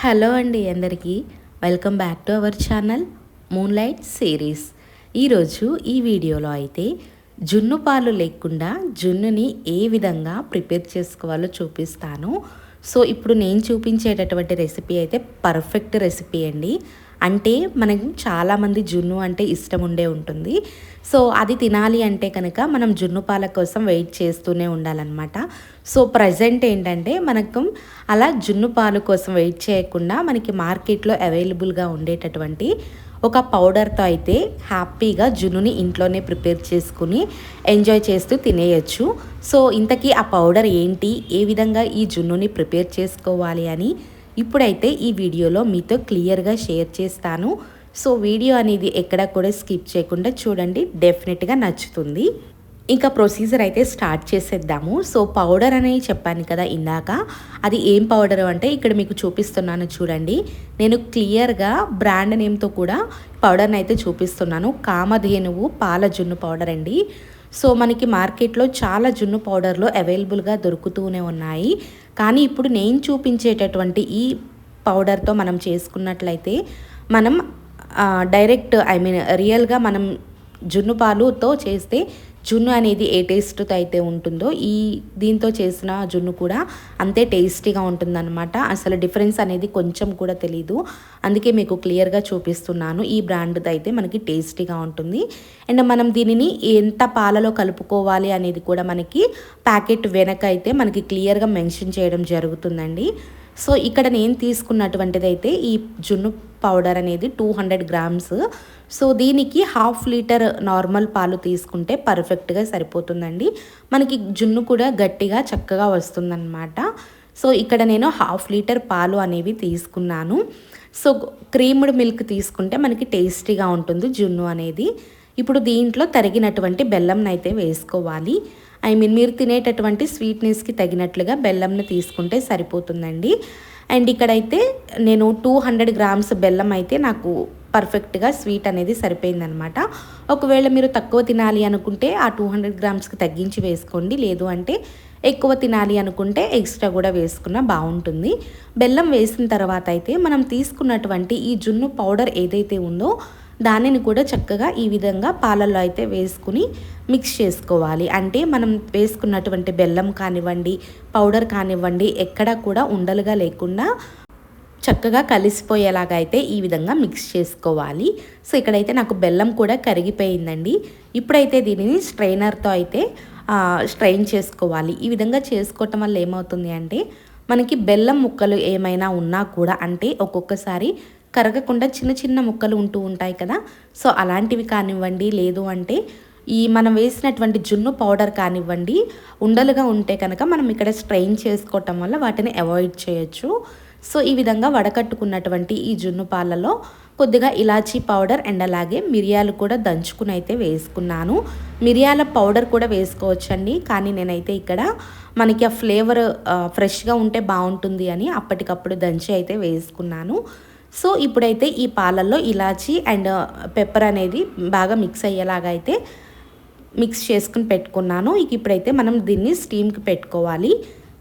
Hello అండి అందరికీ. Welcome back to our channel moonlight series. ఈరోజు ఈ వీడియోలో అయితే జున్ను పాలు లేకుండా జున్నుని ఏ విధంగా ప్రిపేర్ చేసుకోవాలో చూపిస్తాను. సో ఇప్పుడు నేను చూపించేటటువంటి రెసిపీ అయితే పర్ఫెక్ట్ రెసిపీ అండి. అంటే మనకు చాలామంది జున్ను అంటే ఇష్టం ఉండే ఉంటుంది. సో అది తినాలి అంటే కనుక మనం జున్ను పాల కోసం వెయిట్ చేస్తూనే ఉండాలన్నమాట. సో ప్రజెంట్ ఏంటంటే మనకు అలా జున్ను పాలు కోసం వెయిట్ చేయకుండా మనకి మార్కెట్లో అవైలబుల్గా ఉండేటటువంటి ఒక పౌడర్తో అయితే హ్యాపీగా జున్నుని ఇంట్లోనే ప్రిపేర్ చేసుకుని ఎంజాయ్ చేస్తూ తినేయచ్చు. సో ఇంతకీ ఆ పౌడర్ ఏంటి? ఏ విధంగా ఈ జున్నుని ప్రిపేర్ చేసుకోవాలి అని ఇప్పుడైతే ఈ వీడియోలో మీతో క్లియర్గా షేర్ చేస్తాను. సో వీడియో అనేది ఎక్కడ కూడా స్కిప్ చేయకుండా చూడండి. డెఫినెట్గా నచ్చుతుంది. ఇంకా ప్రొసీజర్ అయితే స్టార్ట్ చేసేద్దాము. సో పౌడర్ అనేది చెప్పాను కదా ఇందాక. అది ఏం పౌడర్ అంటే ఇక్కడ మీకు చూపిస్తున్నాను చూడండి. నేను క్లియర్గా బ్రాండ్ నేమ్తో కూడా పౌడర్ని అయితే చూపిస్తున్నాను. కామధేనువు పాల జున్ను పౌడర్ అండి. సో మనకి మార్కెట్లో చాలా జున్ను పౌడర్లు అవైలబుల్గా దొరుకుతూనే ఉన్నాయి. కానీ ఇప్పుడు నేను చూపించేటటువంటి ఈ పౌడర్తో మనం చేసుకున్నట్లయితే మనం డైరెక్ట్ ఐ మీన్ రియల్గా మనం జున్ను పాలుతో చేస్తే జున్ను అనేది ఏ టేస్ట్తో అయితే ఉంటుందో ఈ దీంతో చేసిన జున్ను కూడా అంతే టేస్టీగా ఉంటుందన్నమాట. అసలు డిఫరెన్స్ అనేది కొంచెం కూడా తెలీదు. అందుకే మీకు క్లియర్గా చూపిస్తున్నాను. ఈ బ్రాండ్ది అయితే మనకి టేస్టీగా ఉంటుంది. అండ్ మనం దీనిని ఎంత పాలలో కలుపుకోవాలి అనేది కూడా మనకి ప్యాకెట్ వెనక అయితే మనకి క్లియర్గా మెన్షన్ చేయడం జరుగుతుందండి. సో ఇక్కడ నేను తీసుకున్నటువంటిది అయితే ఈ జున్ను పౌడర్ అనేది టూ హండ్రెడ్ గ్రామ్స్. సో దీనికి హాఫ్ లీటర్ నార్మల్ పాలు తీసుకుంటే పర్ఫెక్ట్గా సరిపోతుందండి. మనకి జున్ను కూడా గట్టిగా చక్కగా వస్తుందన్నమాట. సో ఇక్కడ నేను హాఫ్ లీటర్ పాలు అనేవి తీసుకున్నాను. సో క్రీమ్డ్ మిల్క్ తీసుకుంటే మనకి టేస్టీగా ఉంటుంది జున్ను అనేది. ఇప్పుడు దీంట్లో తరిగినటువంటి బెల్లంని అయితే వేసుకోవాలి. ఐ మీన్ మీరు తినేటటువంటి స్వీట్నెస్కి తగినట్లుగా బెల్లంని తీసుకుంటే సరిపోతుందండి. అండ్ ఇక్కడైతే నేను టూ హండ్రెడ్ గ్రామ్స్ బెల్లం అయితే నాకు పర్ఫెక్ట్గా స్వీట్ అనేది సరిపోయిందనమాట. ఒకవేళ మీరు తక్కువ తినాలి అనుకుంటే ఆ టూ హండ్రెడ్ గ్రామ్స్కి తగ్గించి వేసుకోండి. లేదు అంటే ఎక్కువ తినాలి అనుకుంటే ఎక్స్ట్రా కూడా వేసుకున్న బాగుంటుంది. బెల్లం వేసిన తర్వాత అయితే మనం తీసుకున్నటువంటి ఈ జున్ను పౌడర్ ఏదైతే ఉందో దానిని కూడా చక్కగా ఈ విధంగా పాలల్లో అయితే వేసుకుని మిక్స్ చేసుకోవాలి. అంటే మనం వేసుకున్నటువంటి బెల్లం కానివ్వండి పౌడర్ కానివ్వండి ఎక్కడా కూడా ఉండలుగా లేకుండా చక్కగా కలిసిపోయేలాగా అయితే ఈ విధంగా మిక్స్ చేసుకోవాలి. సో ఇక్కడైతే నాకు బెల్లం కూడా కరిగిపోయిందండి. ఇప్పుడైతే దీనిని స్ట్రైనర్తో అయితే స్ట్రైన్ చేసుకోవాలి. ఈ విధంగా చేసుకోవటం వల్ల ఏమవుతుంది అంటే మనకి బెల్లం ముక్కలు ఏమైనా ఉన్నా కూడా అంటే ఒక్కొక్కసారి కరగకుండా చిన్న చిన్న ముక్కలు ఉంటూ ఉంటాయి కదా. సో అలాంటివి కానివ్వండి లేదు అంటే ఈ మనం వేసినటువంటి జున్ను పౌడర్ కానివ్వండి ఉండలుగా ఉంటే కనుక మనం ఇక్కడ స్ట్రెయిన్ చేసుకోవటం వల్ల వాటిని అవాయిడ్ చేయొచ్చు. సో ఈ విధంగా వడకట్టుకున్నటువంటి ఈ జున్ను పాలలో కొద్దిగా ఇలాచీ పౌడర్ అండ్ అలాగే మిరియాలు కూడా దంచుకుని అయితే వేసుకున్నాను. మిరియాల పౌడర్ కూడా వేసుకోవచ్చండి. కానీ నేనైతే ఇక్కడ మనకి ఆ ఫ్లేవర్ ఫ్రెష్గా ఉంటే బాగుంటుంది అని అప్పటికప్పుడు దంచి అయితే వేసుకున్నాను. సో ఇప్పుడైతే ఈ పాలల్లో ఇలాచి అండ్ పెప్పర్ అనేది బాగా మిక్స్ అయ్యేలాగా అయితే మిక్స్ చేసుకుని పెట్టుకున్నాను. ఇక ఇప్పుడైతే మనం దీన్ని స్టీమ్కి పెట్టుకోవాలి.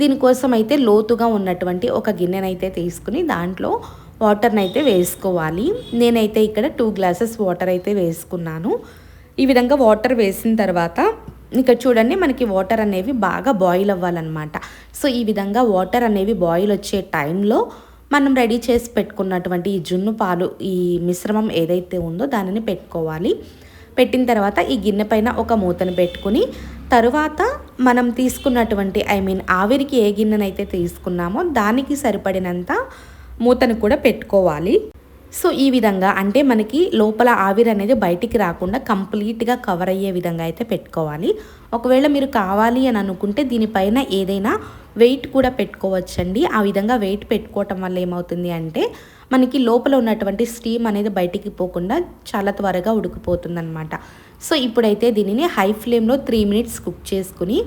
దీనికోసం అయితే లోతుగా ఉన్నటువంటి ఒక గిన్నెనైతే తీసుకుని దాంట్లో వాటర్ని అయితే వేసుకోవాలి. నేనైతే ఇక్కడ టూ గ్లాసెస్ వాటర్ అయితే వేసుకున్నాను. ఈ విధంగా వాటర్ వేసిన తర్వాత ఇక్కడ చూడండి మనకి వాటర్ అనేవి బాగా బాయిల్ అవ్వాలన్నమాట. సో ఈ విధంగా వాటర్ అనేవి బాయిల్ వచ్చే టైంలో మనం రెడీ చేసి పెట్టుకున్నటువంటి ఈ జున్ను పాలు ఈ మిశ్రమం ఏదైతే ఉందో దానిని పెట్టుకోవాలి. పెట్టిన తర్వాత ఈ గిన్నె పైన ఒక మూతను పెట్టుకుని తరువాత మనం తీసుకున్నటువంటి ఐ మీన్ ఆవిరికి ఏ గిన్నెనైతే తీసుకున్నామో దానికి సరిపడినంత మూతను కూడా పెట్టుకోవాలి. సో ఈ విధంగా అంటే మనకి లోపల ఆవిరి అనేది బయటికి రాకుండా కంప్లీట్గా కవర్ అయ్యే విధంగా అయితే పెట్టుకోవాలి. ఒకవేళ మీరు కావాలి అని అనుకుంటే దీనిపైన ఏదైనా వెయిట్ కూడా పెట్టుకోవచ్చండి. ఆ విధంగా వెయిట్ పెట్టుకోవటం వల్ల ఏమవుతుంది అంటే మనకి లోపల ఉన్నటువంటి స్టీమ్ అనేది బయటికి పోకుండా చాలా త్వరగా ఉడికిపోతుందనమాట సో ఇప్పుడైతే దీనిని హై ఫ్లేమ్లో త్రీ మినిట్స్ కుక్ చేసుకుని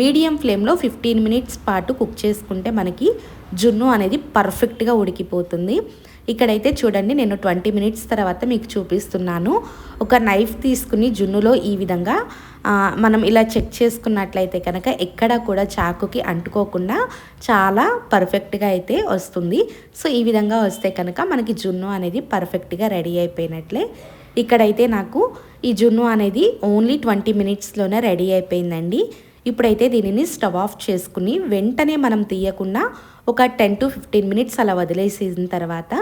మీడియం ఫ్లేమ్లో ఫిఫ్టీన్ మినిట్స్ పాటు కుక్ చేసుకుంటే మనకి జున్ను అనేది పర్ఫెక్ట్గా ఉడికిపోతుంది. ఇక్కడైతే చూడండి నేను ట్వంటీ మినిట్స్ తర్వాత మీకు చూపిస్తున్నాను. ఒక నైఫ్ తీసుకుని జున్నులో ఈ విధంగా మనం ఇలా చెక్ చేసుకున్నట్లయితే కనుక ఎక్కడ కూడా చాకుకి అంటుకోకుండా చాలా పర్ఫెక్ట్గా అయితే వస్తుంది. సో ఈ విధంగా వస్తే కనుక మనకి జున్ను అనేది పర్ఫెక్ట్గా రెడీ అయిపోయినట్లే. ఇక్కడైతే నాకు ఈ జున్ను అనేది ఓన్లీ ట్వంటీ మినిట్స్లోనే రెడీ అయిపోయిందండి. ఇప్పుడైతే దీనిని స్టవ్ ఆఫ్ చేసుకుని వెంటనే మనం తీయకుండా ఒక టెన్ టు ఫిఫ్టీన్ మినిట్స్ అలా వదిలేసిన తర్వాత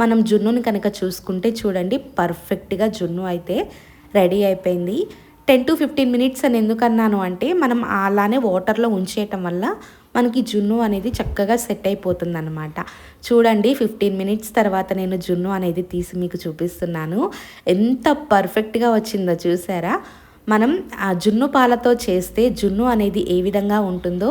మనం జున్నుని కనుక చూసుకుంటే చూడండి పర్ఫెక్ట్గా జున్ను అయితే రెడీ అయిపోయింది. టెన్ టు ఫిఫ్టీన్ మినిట్స్ అని ఎందుకన్నాను అంటే మనం అలానే వాటర్లో ఉంచేయటం వల్ల మనకి జున్ను అనేది చక్కగా సెట్ అయిపోతుంది అనమాట చూడండి ఫిఫ్టీన్ మినిట్స్ తర్వాత నేను జున్ను అనేది తీసి మీకు చూపిస్తున్నాను. ఎంత పర్ఫెక్ట్గా వచ్చిందో చూసారా? మనం ఆ జున్ను పాలతో చేస్తే జున్ను అనేది ఏ విధంగా ఉంటుందో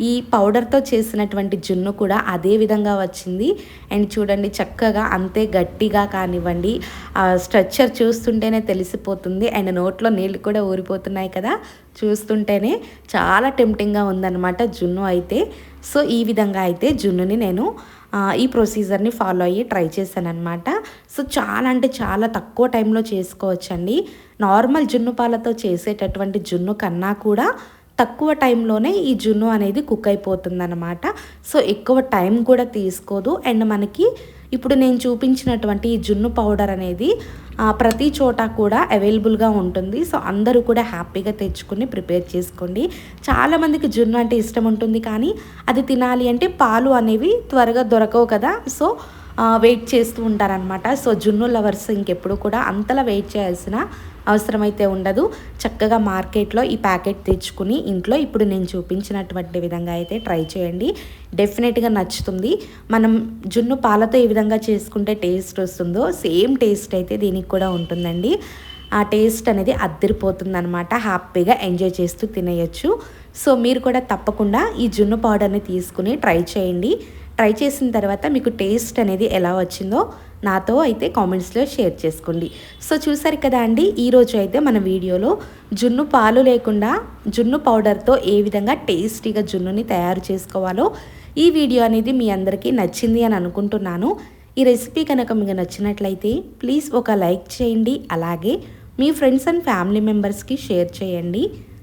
ఈ పౌడర్తో చేసినటువంటి జున్ను కూడా అదే విధంగా వచ్చింది. అండ్ చూడండి చక్కగా అంతే గట్టిగా కానివ్వండి ఆ స్ట్రక్చర్ చూస్తుంటేనే తెలిసిపోతుంది. అండ్ నోట్లో నీళ్ళు కూడా ఊరిపోతున్నాయి కదా చూస్తుంటేనే చాలా టెంప్టింగ్గా ఉందన్నమాట జున్ను అయితే. సో ఈ విధంగా అయితే జున్నుని నేను ఈ ప్రొసీజర్ని ఫాలో అయ్యి ట్రై చేశాను అనమాట సో చాలా అంటే చాలా తక్కువ టైంలో చేసుకోవచ్చండి. నార్మల్ జున్ను పాలతో చేసేటటువంటి జున్ను కన్నా కూడా తక్కువ టైంలోనే ఈ జున్ను అనేది కుక్ అయిపోతుందన్నమాట. సో ఎక్కువ టైం కూడా తీసుకోదు. అండ్ మనకి ఇప్పుడు నేను చూపించినటువంటి ఈ జున్ను పౌడర్ అనేది ప్రతి చోట కూడా అవైలబుల్గా ఉంటుంది. సో అందరూ కూడా హ్యాపీగా తెచ్చుకుని ప్రిపేర్ చేసుకోండి. చాలామందికి జున్ను అంటే ఇష్టం ఉంటుంది కానీ అది తినాలి అంటే పాలు అనేవి త్వరగా దొరకవు కదా. సో వెయిట్ చేస్తూ ఉంటారనమాట సో జున్ను లవర్స్ ఇంకెప్పుడు కూడా అంతలా వెయిట్ చేయాల్సిన అవసరమైతే ఉండదు. చక్కగా మార్కెట్లో ఈ ప్యాకెట్ తెచ్చుకుని ఇంట్లో ఇప్పుడు నేను చూపించినటువంటి విధంగా అయితే ట్రై చేయండి. డెఫినెట్గా నచ్చుతుంది. మనం జున్ను పాలతో ఏ విధంగా చేసుకుంటే టేస్ట్ వస్తుందో సేమ్ టేస్ట్ అయితే దీనికి కూడా ఉంటుందండి. ఆ టేస్ట్ అనేది అద్దరిపోతుంది అనమాట హ్యాపీగా ఎంజాయ్ చేస్తూ తినేయచ్చు. సో మీరు కూడా తప్పకుండా ఈ జున్ను పౌడర్ని తీసుకుని ట్రై చేయండి. ట్రై చేసిన తర్వాత మీకు టేస్ట్ అనేది ఎలా వచ్చిందో నాతో అయితే కామెంట్స్లో షేర్ చేసుకోండి. సో చూసారు కదా అండి ఈరోజు అయితే మన వీడియోలో జున్ను పాలు లేకుండా జున్ను పౌడర్తో ఏ విధంగా టేస్టీగా జున్నుని తయారు చేసుకోవాలో ఈ వీడియో అనేది మీ అందరికీ నచ్చింది అని అనుకుంటున్నాను. ఈ రెసిపీ కనుక మీకు నచ్చినట్లయితే ప్లీజ్ ఒక లైక్ చేయండి అలాగే మీ ఫ్రెండ్స్ అండ్ ఫ్యామిలీ మెంబర్స్కి షేర్ చేయండి.